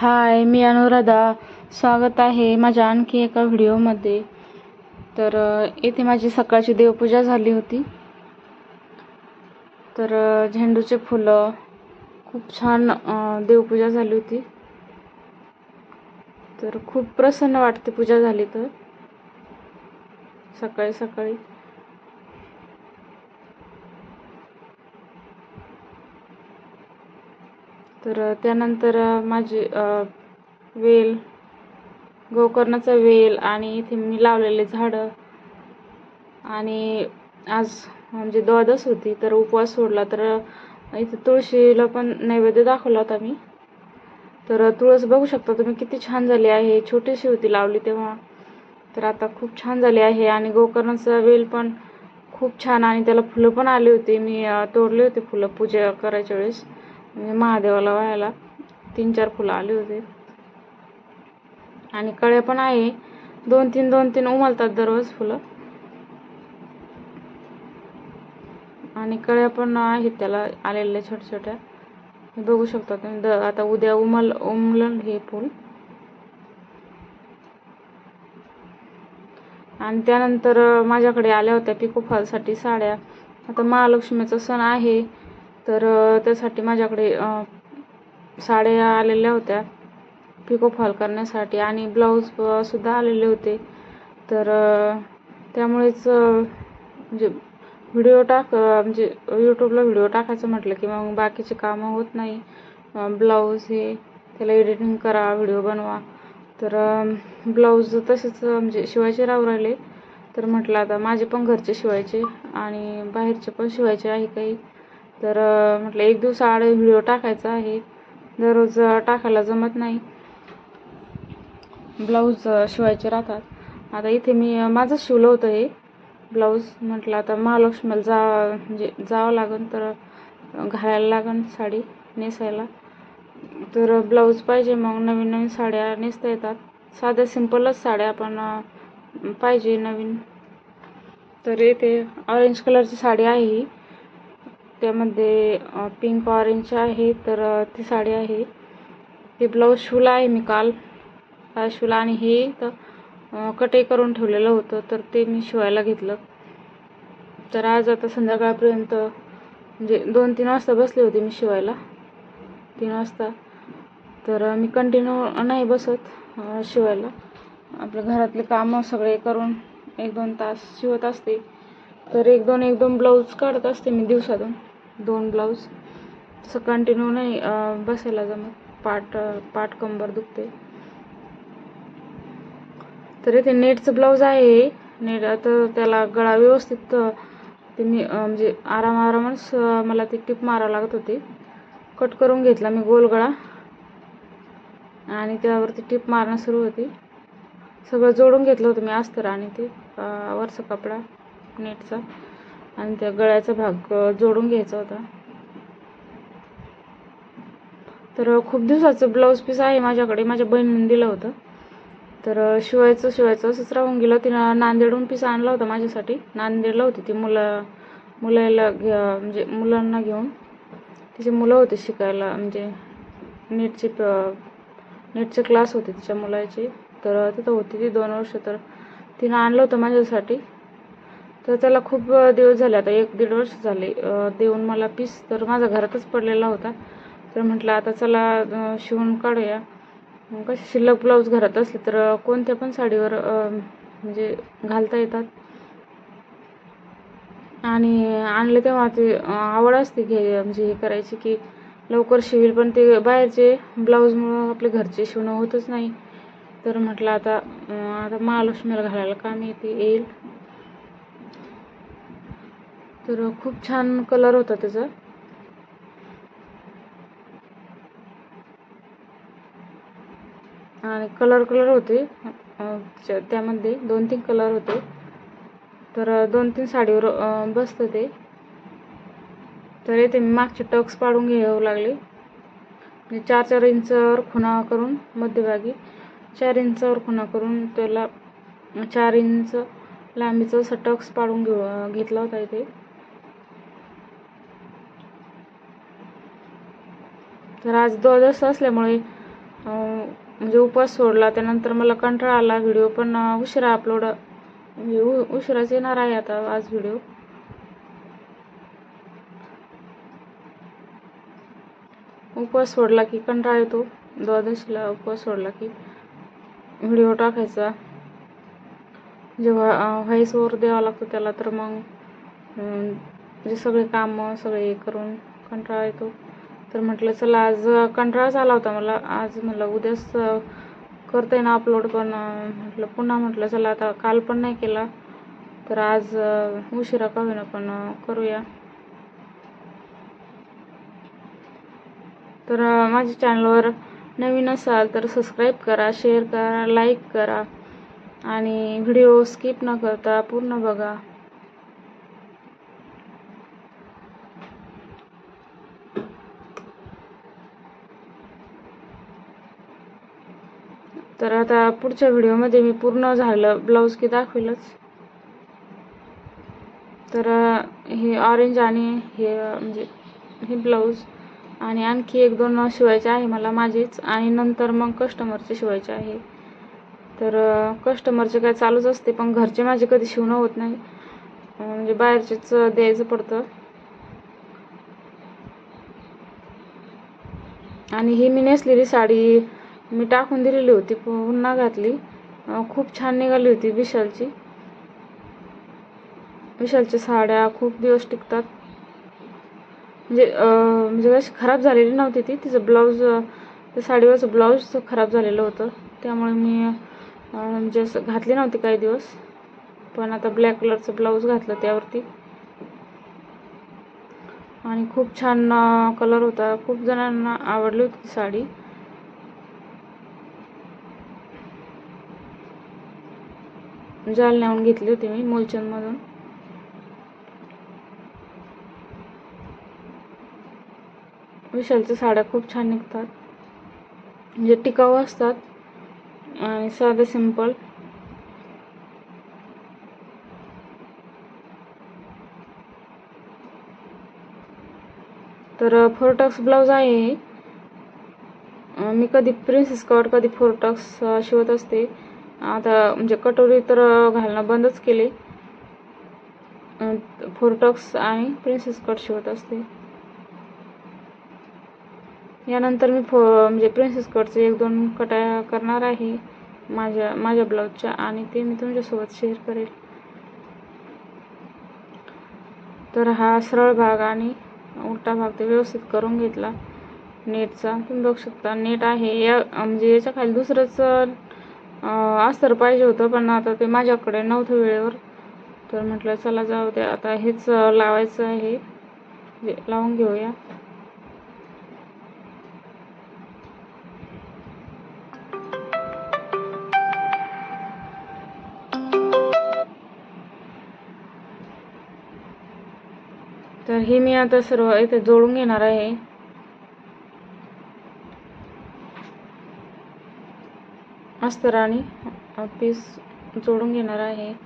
हाय मी अनुराधा. स्वागत आहे माझ्या आणखी एका व्हिडिओमध्ये. तर येथे माझी सकाळची देवपूजा झाली होती. तर झेंडूचे फुलं खूप छान देवपूजा झाली होती. तर खूप प्रसन्न वाटते पूजा झाली तर. सकाळी सकाळी. तर त्यानंतर माझी वेल गोकर्णाचा वेल आणि इथे मी लावलेले झाडं. आणि आज म्हणजे द्वादश होती तर उपवास सोडला. तर इथे तुळशीला पण नैवेद्य दाखवला होता मी. तर तुळस बघू शकता तुम्ही किती छान झाली आहे. छोटीशी होती लावली तेव्हा. तर आता खूप छान झाली आहे आणि गोकर्णाचा वेल पण खूप छान आणि त्याला फुलं पण आली होती. मी तोडले होते फुलं पूजा करायच्या वेळेस. म्हणजे महादेवाला व्हायला तीन चार फुलं आली होते. आणि कळ्या पण आहे दोन तीन दोन तीन उमलतात दररोज फुलं. आणि कळ्या पण आहेत त्याला आलेल्या छोट्या छोट्या. बघू शकता तुम्ही द आता उद्या उमल उमलन हे फूल. आणि त्यानंतर माझ्याकडे आल्या होत्या पिको फॉलसाठी साड्या. आता महालक्ष्मीचा सण आहे. तर त्यासाठी माझ्याकडे साड्या आलेल्या होत्या. पिको फॉल करण्यासाठी आणि ब्लाऊज सुद्धा आलेले होते. तर त्यामुळेच म्हणजे व्हिडिओ टाक म्हणजे यूट्यूबला व्हिडिओ टाकायचं म्हटलं की मग बाकीचे कामं होत नाही. ब्लाऊज हे त्याला एडिटिंग करा व्हिडिओ बनवा. तर ब्लाऊज तसेच म्हणजे शिवायचे राहू राहिले. तर म्हटलं आता माझे पण घरचे शिवायचे आणि बाहेरचे पण शिवायचे आहे काही. तर म्हटलं एक दिवस आड व्हिडिओ टाकायचा आहे. दररोज टाकायला जमत नाही. ब्लाऊज शिवायचे राहतात. आता इथे मी माझं माझंच शिवलं होतं हे ब्लाऊज. म्हटलं आता महालक्ष्मीला जा म्हणजे जावं लागेल तर घालायला लागेल साडी नेसायला. तर ब्लाऊज पाहिजे मग नवीन नवीन साड्या नेसता येतात. साध्या सिंपलच साड्या पण पाहिजे नवीन. तर इथे ऑरेंज कलरची साडी आहे ही. त्यामध्ये पिंक ऑरेंज आहे तर ती साडी आहे. हे ब्लाऊज शिवला आहे मी काल. शिवला आणि हे तर कटही करून ठेवलेलं होतं तर ते मी शिवायला घेतलं. तर आज आता संध्याकाळपर्यंत म्हणजे दोन तीन वाजता बसले होते मी शिवायला. तीन वाजता. तर मी कंटिन्यू नाही बसत शिवायला. आपल्या घरातले कामं सगळे करून एक दोन तास शिवत असते. तर एक दोन एक दोन ब्लाऊज काढत असते मी दिवसातून. दोन ब्लाऊज. तसं कंटिन्यू नाही बसायला जमत. पाठ पाट पाठ कंबर दुखते. तर इथे नेटचं ब्लाऊज आहे. नेट तर त्याला गळा व्यवस्थित म्हणजे ते मी म्हणजे आराम आरामच मला ती टिप मारावं लागत होती. कट करून घेतला मी गोल गळा. आणि त्यावरती टिप मारणं सुरू होती. सगळं जोडून घेतलं होतं मी अस्तर आणि ते वरचा कपडा नेटचा. आणि त्या गळ्याचा भाग जोडून घ्यायचा होता. तर खूप दिवसाचं ब्लाऊज पीस आहे माझ्याकडे माझ्या बहिणीने दिलं होतं. तर शिवायचं शिवायचं असंच राहून गेलं. तिनं नांदेडहून पीस आणला होता माझ्यासाठी. नांदेडला होती ती मुलं मुलाला घ्या म्हणजे मुलांना घेऊन. तिची मुलं होती शिकायला म्हणजे नीटचे नेटचे नीटचे क्लास होते तिच्या मुलाचे. तर तिथं होती ती दोन वर्ष. तर तिनं आणलं होतं माझ्यासाठी. तर त्याला खूप दिवस झाले. आता एक दीड वर्ष झाले. देऊन मला पीस तर माझा घरातच पडलेला होता. तर म्हटलं आता चला शिवून काढूया. कसे शिल्लक ब्लाऊज घरात असले तर कोणत्या पण साडीवर म्हणजे घालता येतात. आणि आणले तेव्हा ते आवड असते घे म्हणजे हे करायची की लवकर शिवेल. पण ते बाहेरचे ब्लाऊजमुळं आपले घरचे शिवणं होतच नाही. तर म्हटलं आता आता महालक्ष्मीला घालायला काम येते येईल. तर खूप छान कलर होता त्याचा. आणि कलर कलर होते. त्या- त्यामध्ये दोन तीन कलर होते. तर दोन तीन साडीवर अं, बसतं ते. तर येते मी मागचे टक्स पाडून घ्यावं लागले. म्हणजे चार चार इंचावर खुणा करून मध्यभागी चार इंचावर खुणा करून त्याला चार इंच लांबीचा असा टक्स पाडून घेऊ घेतला होता इथे. तर आज द्वादश असल्यामुळे म्हणजे उपवास सोडला. त्यानंतर मला कंटाळा आला. व्हिडिओ पण उशिरा अपलोड म्हणजे उशिराच येणार आहे आता आज व्हिडिओ. उपवास सोडला की कंटाळा येतो. द्वादशीला उपवास सोडला की व्हिडिओ टाकायचा. जेव्हा व्हॉइस द्यावा लागतो त्याला तर मग जे म्हणजे सगळे कामं सगळे करून कंटाळा येतो. तर म्हटलं चला आज कंटाळाच आला होता मला. आज म्हटलं उद्याच अं, करता येईन अपलोड पण म्हटलं पुन्हा म्हटलं चला आता काल पण नाही केला. तर आज उशिरा का होईना पण करूया. तर माझ्या चॅनलवर नवीन असाल तर सबस्क्राईब करा शेअर करा लाईक करा. आणि व्हिडिओ स्किप न करता पूर्ण बघा. तर आता पुढच्या व्हिडिओमध्ये मी पूर्ण झालं ब्लाऊज की दाखवेलच. तर हे ऑरेंज आणि हे म्हणजे हे ब्लाऊज आणि आणखी एक दोन शिवायचे आहे मला माझेच आणि नंतर मग कस्टमरचे शिवायचे आहे. तर कस्टमरचे काय चालूच असते पण घरचे माझे कधी शिवणं होत नाही. म्हणजे बाहेरचेच द्यायचं पडतं. आणि ही मी नेसलेली साडी मी टाकून दिलेली होती पुन्हा घातली. खूप छान निघाली होती विशालची. विशालच्या साड्या खूप दिवस टिकतात. म्हणजे म्हणजे कशी खराब झालेली नव्हती ती. तिचं ब्लाऊज त्या साडीवरचं ब्लाऊज खराब झालेलं होतं. त्यामुळे मी म्हणजे असं घातली नव्हती काही दिवस. पण आता ब्लॅक कलरचं ब्लाऊज घातलं त्यावरती. आणि खूप छान कलर होता. खूप जणांना आवडली होती ती साडी. जालन्याहून घेतली होती मी मूलचंदमधून. विशालच्या साड्या खूप छान निघतात. म्हणजे टिकाऊ असतात आणि साधे सिंपल तर फोरटॉक्स ब्लाऊज आहे. मी कधी प्रिन्सेस कट कधी फोरटॉक्स शिवत असते. आता म्हणजे कटोरी तर घालणं बंदच केले. फोरटक्स आणि प्रिन्सेस कट शिवत असते. यानंतर मी फो म्हणजे प्रिन्सेस कटचे एक दोन कटा करणार आहे. माझ्या माझ्या ब्लाऊजच्या आणि ते मी तुमच्यासोबत शेअर करेल. तर हा सरळ भाग आणि उलटा भाग ते व्यवस्थित करून घेतला. नेटचा तुम्ही बघू शकता नेट आहे. या म्हणजे याच्या खाली दुसरंच अस्तर पाहिजे होतं पण आता ते माझ्याकडे नव्हतं वेळेवर. तर म्हटलं चला जाऊ द्या आता हेच लावायचं आहे. लावून घेऊया. तर हे मी आता सर्व इथे जोडून घेणार आहे. अस्तराने आणि पीस जोडून घेणार आहे.